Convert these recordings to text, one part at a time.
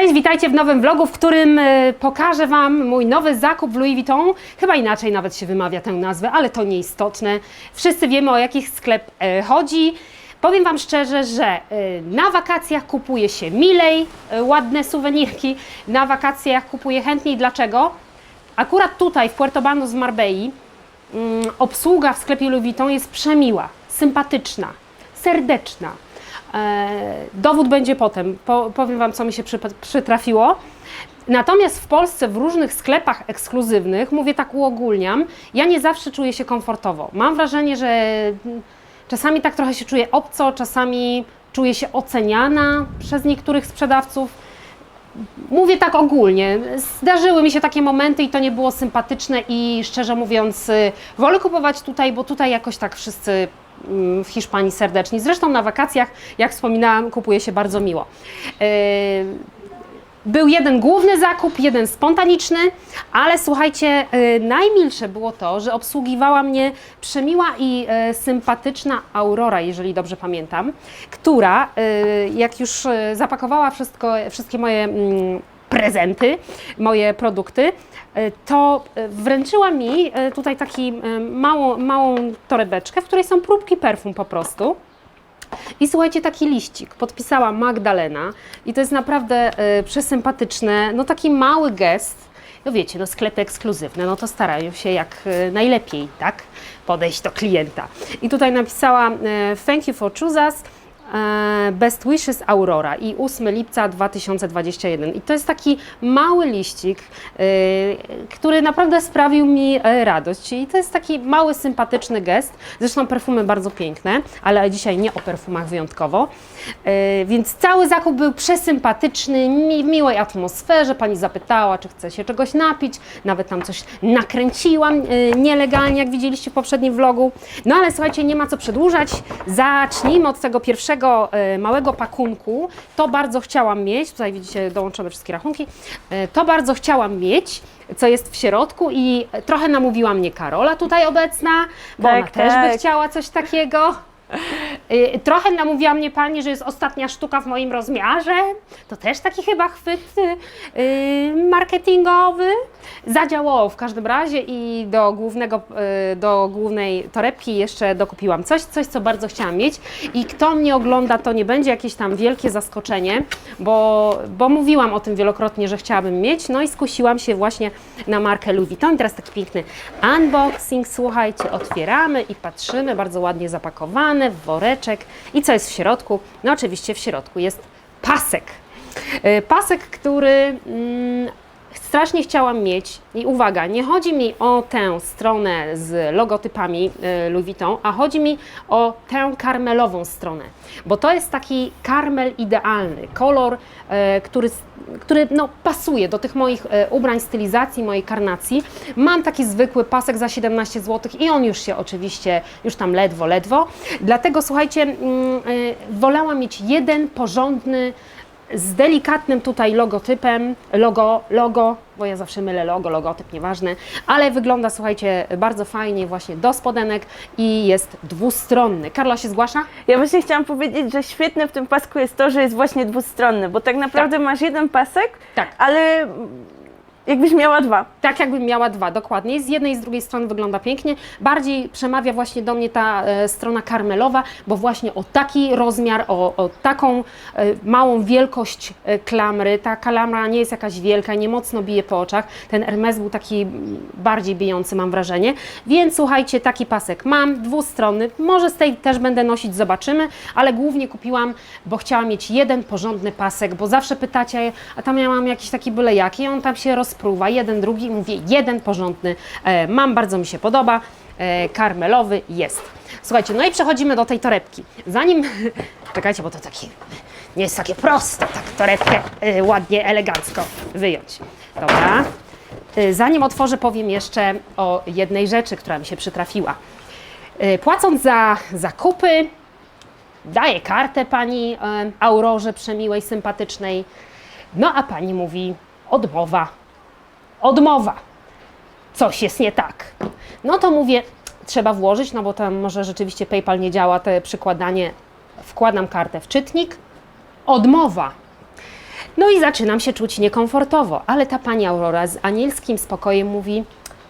Cześć, witajcie w nowym vlogu, w którym e, pokażę Wam mój nowy zakup w Louis Vuitton. Chyba inaczej nawet się wymawia tę nazwę, ale to nieistotne. Wszyscy wiemy o jakich sklep e, chodzi. Powiem Wam szczerze, że e, na wakacjach kupuje się milej ładne suwenirki, na wakacjach kupuję chętniej. Dlaczego? Akurat tutaj w Puerto Banus w Marbei mm, obsługa w sklepie Louis Vuitton jest przemiła, sympatyczna, serdeczna. E, dowód będzie potem. Po, powiem Wam, co mi się przy, przytrafiło. Natomiast w Polsce w różnych sklepach ekskluzywnych, mówię tak uogólniam, ja nie zawsze czuję się komfortowo. Mam wrażenie, że mm, czasami tak trochę się czuję obco, czasami czuję się oceniana przez niektórych sprzedawców. Mówię tak ogólnie. Zdarzyły mi się takie momenty i to nie było sympatyczne i szczerze mówiąc, y, wolę kupować tutaj, bo tutaj jakoś tak wszyscy mm, w Hiszpanii serdeczni. Zresztą na wakacjach, jak wspominałam, kupuje się bardzo miło. Był jeden główny zakup, jeden spontaniczny, ale słuchajcie, y, najmilsze było to, że obsługiwała mnie przemiła i y, sympatyczna Aurora, jeżeli dobrze pamiętam, która y, jak już zapakowała wszystko, wszystkie moje mm, prezenty, moje produkty, to wręczyła mi tutaj taki małą, małą torebeczkę, w której są próbki perfum po prostu. I słuchajcie, taki liścik podpisała Magdalena i to jest naprawdę y, przesympatyczne, no taki mały gest. No wiecie, no sklepy ekskluzywne, no to starają się jak y, najlepiej, tak, podejść do klienta. I tutaj napisała y, thank you for choosing us, e, Best Wishes Aurora i 8 lipca 2021. I to jest taki mały liścik, y, który naprawdę sprawił mi e, radość. I to jest taki mały, sympatyczny gest. Zresztą perfumy bardzo piękne, ale dzisiaj nie o perfumach wyjątkowo. E, Więc cały zakup był przesympatyczny, w miłej atmosferze. Pani zapytała, czy chce się czegoś napić. Nawet tam coś nakręciłam e, nielegalnie, jak widzieliście w poprzednim vlogu. No ale słuchajcie, nie ma co przedłużać. Zacznijmy od tego pierwszego e, małego pakunku. To bardzo chciałam mieć. Tutaj widzicie dołączone wszystkie rachunki. E, To bardzo chciałam mieć, co jest w środku i trochę namówiła mnie Karola tutaj obecna, bo Tak, ona też by tak. chciała coś takiego. Y, Trochę namówiła mnie pani, że jest ostatnia sztuka w moim rozmiarze. To też taki chyba chwyt y, y, marketingowy. Zadziałało w każdym razie i do, głównego, do głównej torebki jeszcze dokupiłam coś, coś, co bardzo chciałam mieć. I kto mnie ogląda, to nie będzie jakieś tam wielkie zaskoczenie, bo, bo mówiłam o tym wielokrotnie, że chciałabym mieć. No i skusiłam się właśnie na markę Louis Vuitton. Teraz taki piękny unboxing, słuchajcie, otwieramy i patrzymy, bardzo ładnie zapakowane w woreczek. I co jest w środku? No oczywiście w środku jest pasek. E, Pasek, który mm, strasznie chciałam mieć. I uwaga, nie chodzi mi o tę stronę z logotypami e, Louis Vuitton, a chodzi mi o tę karmelową stronę, bo to jest taki karmel idealny, kolor, e, który, który no, pasuje do tych moich e, ubrań, stylizacji, mojej karnacji. Mam taki zwykły pasek za 17 zł i on już się oczywiście, już tam ledwo, ledwo. Dlatego słuchajcie, mm, wolałam mieć jeden porządny, z delikatnym tutaj logotypem, logo, logo, bo ja zawsze mylę logo, logotyp, nieważne, ale wygląda, słuchajcie, bardzo fajnie właśnie do spodenek i jest dwustronny. Karla się zgłasza? Ja właśnie chciałam powiedzieć, że świetne w tym pasku jest to, że jest właśnie dwustronny, bo tak naprawdę masz jeden pasek, Tak. ale jakbyś miała dwa. Tak jakbym miała dwa, dokładnie. Z jednej i z drugiej strony wygląda pięknie. Bardziej przemawia właśnie do mnie ta e, strona karmelowa, bo właśnie o taki rozmiar, o, o taką e, małą wielkość e, klamry. Ta klamra nie jest jakaś wielka, nie mocno bije po oczach. Ten Hermes był taki bardziej bijący, mam wrażenie. Więc słuchajcie, taki pasek mam, dwustronny. Może z tej też będę nosić, zobaczymy, ale głównie kupiłam, bo chciałam mieć jeden porządny pasek, bo zawsze pytacie, a tam ja mam jakiś taki byle jaki, on tam się rozpruwa, jeden, drugi, mówię, jeden porządny e, mam, bardzo mi się podoba, e, karmelowy jest. Słuchajcie, no i przechodzimy do tej torebki. Zanim, czekajcie, bo to takie, nie jest takie proste, tak torebkę e, ładnie, elegancko wyjąć. Dobra. Zanim otworzę, powiem jeszcze o jednej rzeczy, która mi się przytrafiła. Płacąc za zakupy, daję kartę pani Aurorze przemiłej, sympatycznej. No a pani mówi odmowa. Odmowa. Coś jest nie tak. No to mówię, trzeba włożyć, no bo tam może rzeczywiście PayPal nie działa, te przykładanie. Wkładam kartę w czytnik. Odmowa. No i zaczynam się czuć niekomfortowo, ale ta pani Aurora z anielskim spokojem mówi: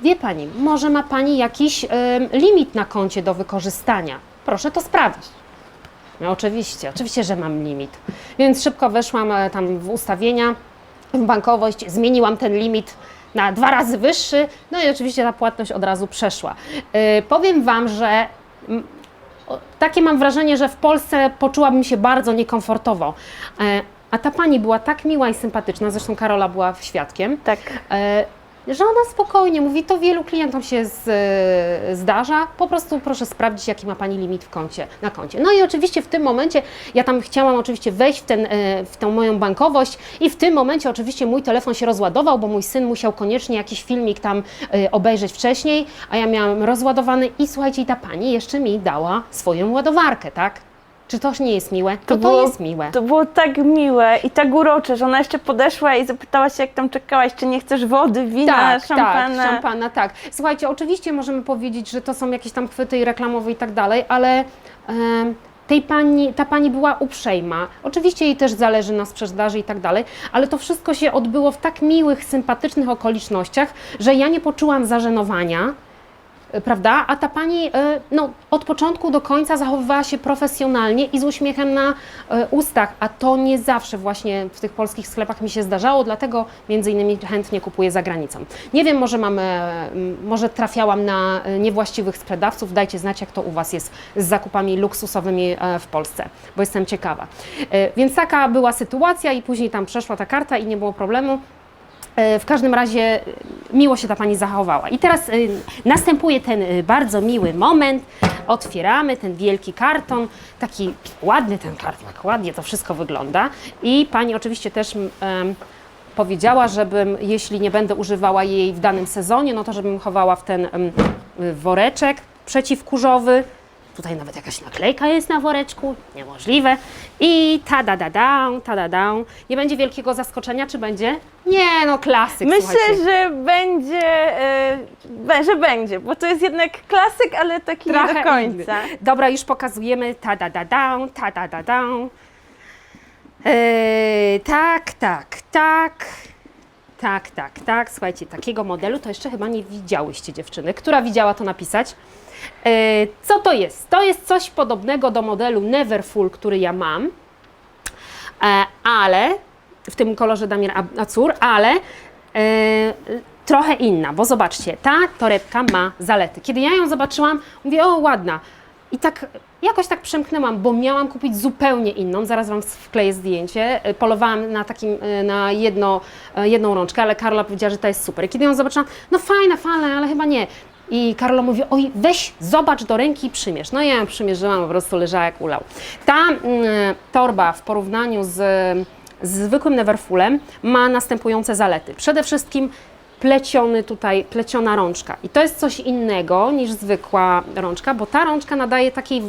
Wie pani, może ma pani jakiś em, limit na koncie do wykorzystania. Proszę to sprawdzić. No oczywiście, oczywiście, że mam limit. Więc szybko weszłam e, tam w ustawienia, w bankowość, zmieniłam ten limit na dwa razy wyższy, no i oczywiście ta płatność od razu przeszła. E, powiem Wam, że mm, o, takie mam wrażenie, że w Polsce poczułabym się bardzo niekomfortowo. E, a ta pani była tak miła i sympatyczna, zresztą Karola była świadkiem, Tak. e, że ona spokojnie mówi, to wielu klientom się z, e, zdarza, po prostu proszę sprawdzić, jaki ma Pani limit w koncie, na koncie. No i oczywiście w tym momencie, ja tam chciałam oczywiście wejść w, ten, e, w tę moją bankowość i w tym momencie oczywiście mój telefon się rozładował, bo mój syn musiał koniecznie jakiś filmik tam e, obejrzeć wcześniej, a ja miałam rozładowany i słuchajcie, ta Pani jeszcze mi dała swoją ładowarkę, tak? Czy to nie jest miłe? To, to, było- jest miłe. To było tak miłe i tak urocze, że ona jeszcze podeszła i zapytała się, jak tam czekałaś, czy nie chcesz wody, wina, tak, szampana. Tak, szampana, tak. Słuchajcie, oczywiście możemy powiedzieć, że to są jakieś tam chwyty i reklamowe i tak dalej, ale tej pani, ta pani była uprzejma. Oczywiście jej też zależy na sprzedaży i tak dalej, ale to wszystko się odbyło w tak miłych, sympatycznych okolicznościach, że ja nie poczułam zażenowania. Y, Prawda? A ta pani y, no, od początku do końca zachowywała się profesjonalnie i z uśmiechem na y, ustach, a to nie zawsze właśnie w tych polskich sklepach mi się zdarzało, dlatego między innymi chętnie kupuję za granicą. Nie wiem, może mamy, może trafiałam na niewłaściwych sprzedawców, dajcie znać jak to u Was jest z zakupami luksusowymi e, w Polsce, bo jestem ciekawa. E, Więc taka była sytuacja i później tam przeszła ta karta i nie było problemu. E, W każdym razie e, miło się ta pani zachowała. I teraz e, następuje ten bardzo miły moment. Otwieramy ten wielki karton, taki ładny ten karton, ładnie to wszystko wygląda. I pani oczywiście też powiedziała, żebym, jeśli nie będę używała jej w danym sezonie, no to żebym chowała w ten woreczek przeciwkurzowy. Tutaj nawet jakaś naklejka jest na woreczku, niemożliwe. I ta da da da, ta da da. Nie będzie wielkiego zaskoczenia, czy będzie? Nie, no klasyk. Myślę, słuchajcie. że będzie, e, że będzie, bo to jest jednak klasyk, ale taki nie do inny. końca. Dobra, już pokazujemy ta da da da, ta da da da. Eee, tak, tak, tak. Tak, tak, tak. Słuchajcie, takiego modelu to jeszcze chyba nie widziałyście dziewczyny. Która widziała to napisać? Eee, co to jest? To jest coś podobnego do modelu Neverfull, który ja mam, e, ale w tym kolorze Damier Ab- Acur, ale e, trochę inna, bo zobaczcie, ta torebka ma zalety. Kiedy ja ją zobaczyłam, mówię, o ładna. I tak jakoś tak przemknęłam, bo miałam kupić zupełnie inną. Zaraz Wam wkleję zdjęcie. E, Polowałam na takim, e, na jedno, e, jedną rączkę, ale Karola powiedziała, że ta jest super. I kiedy ją zobaczyłam, no fajna, fajna, ale chyba nie. I Karola mówi, oj, weź, zobacz do ręki i przymierz. No ja ją przymierzyłam, po prostu leżała jak ulał. Ta mm, torba w porównaniu z, z zwykłym Neverfullem ma następujące zalety. Przede wszystkim pleciony tutaj, pleciona rączka. I to jest coś innego niż zwykła rączka, bo ta rączka nadaje takiej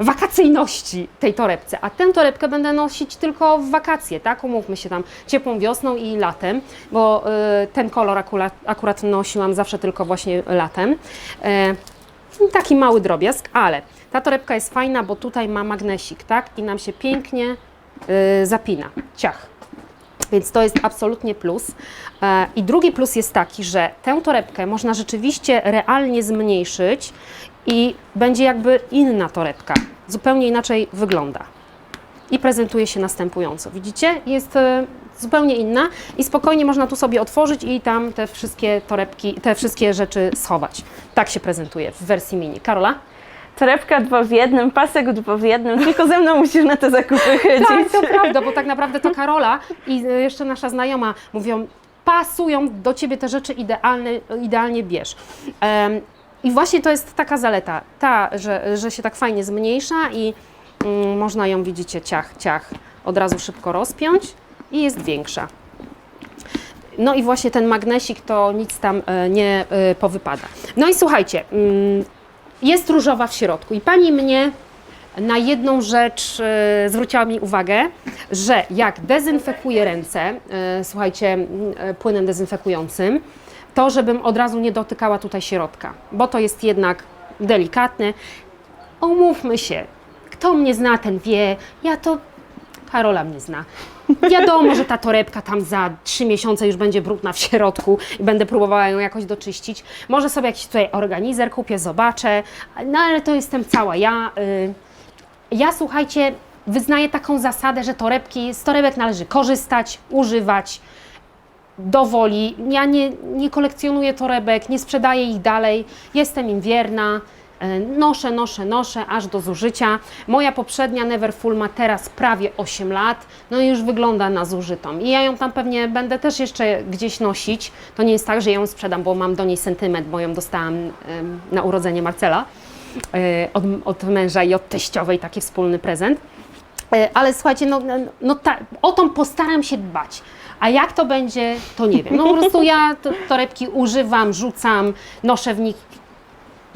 wakacyjności tej torebce, a tę torebkę będę nosić tylko w wakacje, tak? Umówmy się tam ciepłą wiosną i latem, bo y, ten kolor akurat, akurat nosiłam zawsze tylko właśnie latem. Y, taki mały drobiazg, ale ta torebka jest fajna, bo tutaj ma magnesik, tak? I nam się pięknie y, zapina. Ciach. Więc to jest absolutnie plus. I drugi plus jest taki, że tę torebkę można rzeczywiście realnie zmniejszyć i będzie jakby inna torebka. Zupełnie inaczej wygląda. I prezentuje się następująco. Widzicie? Jest e, zupełnie inna i spokojnie można tu sobie otworzyć i tam te wszystkie torebki, te wszystkie rzeczy schować. Tak się prezentuje w wersji mini. Karola? Torebka dwa w jednym, pasek dwa w jednym, tylko ze mną musisz na te zakupy chodzić. Tak, to prawda, bo tak naprawdę to Karola i y, jeszcze nasza znajoma mówią, pasują do Ciebie te rzeczy idealne, idealnie bierz. Em, I właśnie to jest taka zaleta, ta, że, że się tak fajnie zmniejsza i mm, można ją, widzicie, ciach, ciach, od razu szybko rozpiąć i jest większa. No i właśnie ten magnesik to nic tam e, nie e, powypada. No i słuchajcie, mm, jest różowa w środku i pani mnie na jedną rzecz e, zwróciła mi uwagę, że jak dezynfekuję ręce, e, słuchajcie, e, płynem dezynfekującym, to żebym od razu nie dotykała tutaj środka, bo to jest jednak delikatne. Umówmy się, kto mnie zna, ten wie, ja to Karola mnie zna. Wiadomo, że ta torebka tam za trzy miesiące już będzie brudna w środku i będę próbowała ją jakoś doczyścić. Może sobie jakiś tutaj organizer kupię, zobaczę, no ale to jestem cała ja. Y, ja słuchajcie, wyznaję taką zasadę, że torebki, z torebek należy korzystać, używać do woli. Ja nie, nie kolekcjonuję torebek, nie sprzedaję ich dalej, jestem im wierna. E, Noszę, noszę, noszę, aż do zużycia. Moja poprzednia Neverfull ma teraz prawie 8 lat, no i już wygląda na zużytą. I ja ją tam pewnie będę też jeszcze gdzieś nosić. To nie jest tak, że ją sprzedam, bo mam do niej sentyment, bo ją dostałam na urodzenie Marcela e, od, od męża i od teściowej, taki wspólny prezent. E, Ale słuchajcie, no, no, no ta, o tą postaram się dbać. A jak to będzie, to nie wiem. No po prostu ja to, torebki używam, rzucam, noszę w nich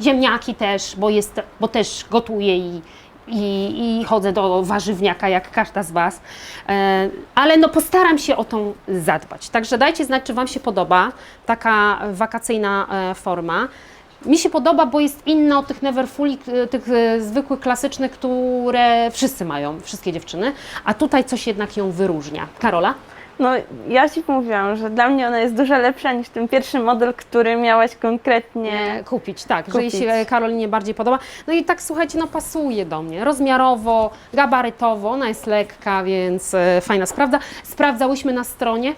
ziemniaki też, bo, jest, bo też gotuję i, i, i chodzę do warzywniaka jak każda z Was. E, ale no postaram się o tą zadbać. Także dajcie znać, czy Wam się podoba taka wakacyjna e, forma. Mi się podoba, bo jest inna od tych Neverfully, e, tych zwykłych, klasycznych, które wszyscy mają, wszystkie dziewczyny, a tutaj coś jednak ją wyróżnia. Karola? No, ja Ci mówiłam, że dla mnie ona jest dużo lepsza niż ten pierwszy model, który miałaś konkretnie. E, kupić, tak, że jej się Karolinie bardziej podoba. No i tak słuchajcie, no pasuje do mnie, rozmiarowo, gabarytowo, ona jest lekka, więc e, fajna sprawdza. Sprawdzałyśmy na stronie,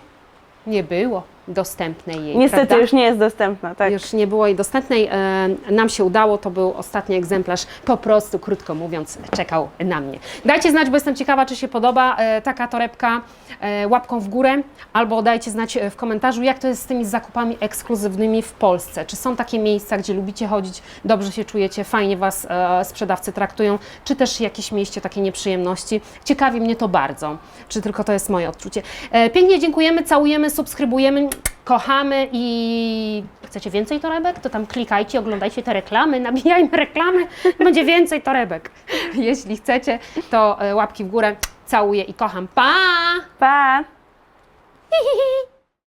nie było dostępnej jej, Niestety prawda? już nie jest dostępna, tak. Już nie było jej dostępnej. E, nam się udało, to był ostatni egzemplarz. Po prostu, krótko mówiąc, czekał na mnie. Dajcie znać, bo jestem ciekawa, czy się podoba e, taka torebka e, łapką w górę, albo dajcie znać w komentarzu, jak to jest z tymi zakupami ekskluzywnymi w Polsce. Czy są takie miejsca, gdzie lubicie chodzić, dobrze się czujecie, fajnie Was sprzedawcy traktują, czy też jakieś mieście takie nieprzyjemności. Ciekawi mnie to bardzo, czy tylko to jest moje odczucie. Pięknie dziękujemy, całujemy, subskrybujemy, kochamy i chcecie więcej torebek, to tam klikajcie, oglądajcie te reklamy, nabijajmy reklamy, będzie więcej torebek. Jeśli chcecie, to e, łapki w górę, całuję i kocham. Pa! Pa! Hi, hi, hi.